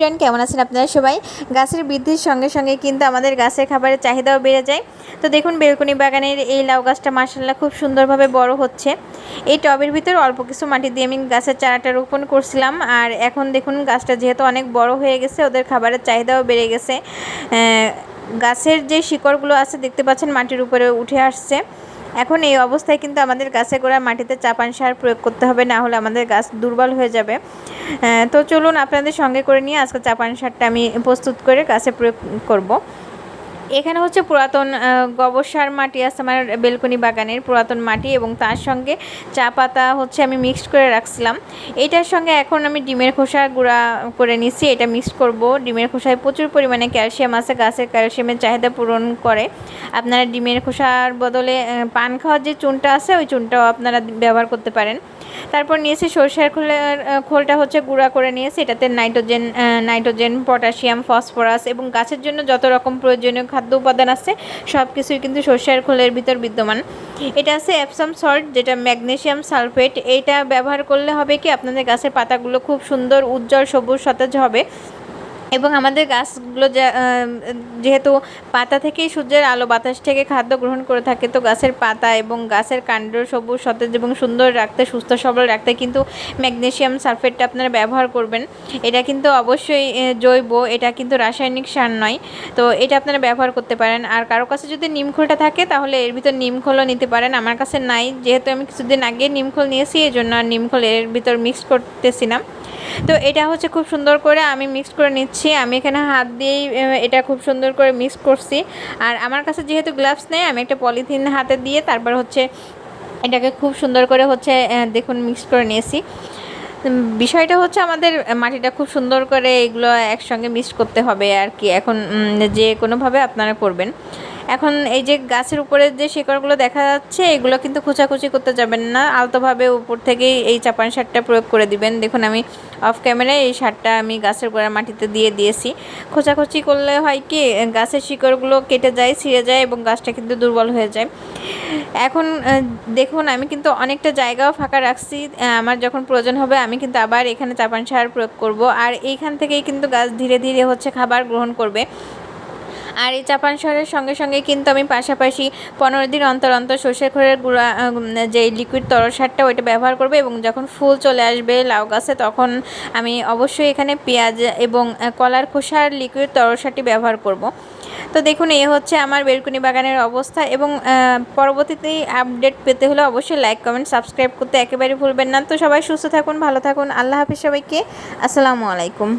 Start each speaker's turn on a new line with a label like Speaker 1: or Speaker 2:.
Speaker 1: Friend কেমন আছেন আপনারা সবাই? গাছের বৃদ্ধির সঙ্গে সঙ্গে কিন্তু আমাদের গাছের খাবারের চাহিদাও বেড়ে যায়। তো দেখুন, বেলকুনি বাগানের এই লাউ গাছটা মাসাল্লাহ খুব সুন্দরভাবে বড় হচ্ছে। এই টবের ভিতর অল্প কিছু মাটি দিয়ে আমি গাছের চারাটা রোপণ করছিলাম। আর এখন দেখুন, গাছটা যেহেতু অনেক বড় হয়ে গেছে, ওদের খাবারের চাহিদাও বেড়ে গেছে। গাছের যে শিকড়গুলো আছে, দেখতে পাচ্ছেন, মাটির উপরে উঠে আসছে। এখন এই অবস্থায় কিন্তু আমাদের গাছে গোড়া মাটিতে চাপান সার প্রয়োগ করতে হবে, না হলে আমাদের গাছ দুর্বল হয়ে যাবে তো চলুন আপনাদের সঙ্গে করে নিয়ে আজকে চাপান সারটা আমি প্রস্তুত করে গাছে প্রয়োগ করব। এখানে হচ্ছে পুরাতন আহ, গোবর সার মাটি আছে আমার বেলকনি বাগানের পুরাতন মাটি এবং তার সঙ্গে চা পাতা হচ্ছে আমি মিক্সড করে রাখছিলাম। এইটার সঙ্গে এখন আমি ডিমের খোসা গুঁড়া করে নিচ্ছি এটা মিক্সড করব। ডিমের খোসায় প্রচুর পরিমাণে ক্যালসিয়াম আছে গাছের ক্যালসিয়ামের চাহিদা পূরণ করে। আপনারা ডিমের খোসার বদলে পান খাওয়ার যে চুনটা আছে ওই চুনটাও আপনারা ব্যবহার করতে পারেন। তারপর নিয়েছি সরষের খোলের খোলটা হচ্ছে গুঁড়া করে নিয়েছি এটাতে নাইট্রোজেন নাইট্রোজেন, পটাশিয়াম, ফসফরাস এবং গাছের জন্য যত রকম প্রয়োজনীয় খাদ্য উপাদান আছে সব কিছুই কিন্তু সরষের খোলের ভিতর বিদ্যমান। এটা আছে অ্যাপসাম সল্ট, যেটা ম্যাগনেশিয়াম সালফেট। এটা ব্যবহার করলে হবে কি, আপনাদের গাছের পাতাগুলো খুব সুন্দর, উজ্জ্বল, সবুজ, সতেজ হবে। এবং আমাদের গাছগুলো যেহেতু পাতা থেকেই সূর্যের আলো, বাতাস থেকে খাদ্য গ্রহণ করে থাকে, তো গাছের পাতা এবং গাছের কাণ্ড সবুজ, সতেজ এবং সুন্দর রাখতে, সুস্থ, সবল রাখতে কিন্তু ম্যাগনেশিয়াম সালফেটটা আপনারা ব্যবহার করবেন। এটা কিন্তু অবশ্যই জৈব, এটা কিন্তু রাসায়নিক সার নয়। তো এটা আপনারা ব্যবহার করতে পারেন। আর কারও কাছে যদি নিমখোলটা থাকে, তাহলে এর ভিতর নিমখোলও নিতে পারেন। আমার কাছে নাই, যেহেতু আমি কিছুদিন আগে নিমখোল নিয়েছি এই জন্য আর নিমখোল এর ভিতর মিক্স করতেছি না। তো এটা হচ্ছে খুব সুন্দর করে আমি মিক্স করে নিচ্ছি। আমি এখানে হাত দিয়েই এটা খুব সুন্দর করে মিক্স করছি। আর আমার কাছে যেহেতু গ্লাভস নেই, আমি একটা পলিথিন হাতে দিয়ে তারপর হচ্ছে এটাকে খুব সুন্দর করে হচ্ছে দেখুন মিক্স করে নিয়েছি। বিষয়টা হচ্ছে আমাদের মাটিটা খুব সুন্দর করে এগুলো একসঙ্গে মিক্স করতে হবে আর কি। এখন যে কোনোভাবে আপনারা করবেন। এখন এই যে গাছের উপরে যে শিকড়গুলো দেখা যাচ্ছে, এগুলো কিন্তু খোঁচাখুচি করতে যাবেন না। আলতোভাবে উপর থেকেই এই চাপান সারটা প্রয়োগ করে দিবেন। দেখুন, আমি অফ ক্যামেরায় এই সারটা আমি গাছের গোড়া মাটিতে দিয়ে দিয়েছি। খোঁচাখুচি করলে হয় কি, গাছের শিকড়গুলো কেটে যায়, ছিঁড়ে যায় এবং গাছটা কিন্তু দুর্বল হয়ে যায়। এখন দেখুন, আমি কিন্তু অনেকটা জায়গাও ফাঁকা রাখছি। আমার যখন প্রয়োজন হবে, আমি কিন্তু আবার এখানে চাপান সার প্রয়োগ করব। আর এইখান থেকেই কিন্তু গাছ ধীরে ধীরে হচ্ছে খাবার গ্রহণ করবে। আর এই চাপান সারের সঙ্গে সঙ্গে কিন্তু আমি পাশাপাশি পনেরো দিন অন্তর অন্তর সর্ষের খোলের গুঁড়া যে লিকুইড তরল সারটা ওইটা ব্যবহার করব এবং যখন ফুল চলে আসবে লাউ গাছে তখন আমি অবশ্যই এখানে পেঁয়াজ এবং কলার খোসার লিকুইড তরল সারটি ব্যবহার করব। তো দেখুন, এ হচ্ছে আমার বেলকুনি বাগানের অবস্থা এবং পরবর্তীতে আপডেট পেতে হলে অবশ্যই লাইক কমেন্ট সাবস্ক্রাইব করতে একেবারে ভুলবেন না। তো সবাই সুস্থ থাকুন, ভালো থাকুন। আল্লাহ হাফিজ সবাইকে। আসসালামু আলাইকুম।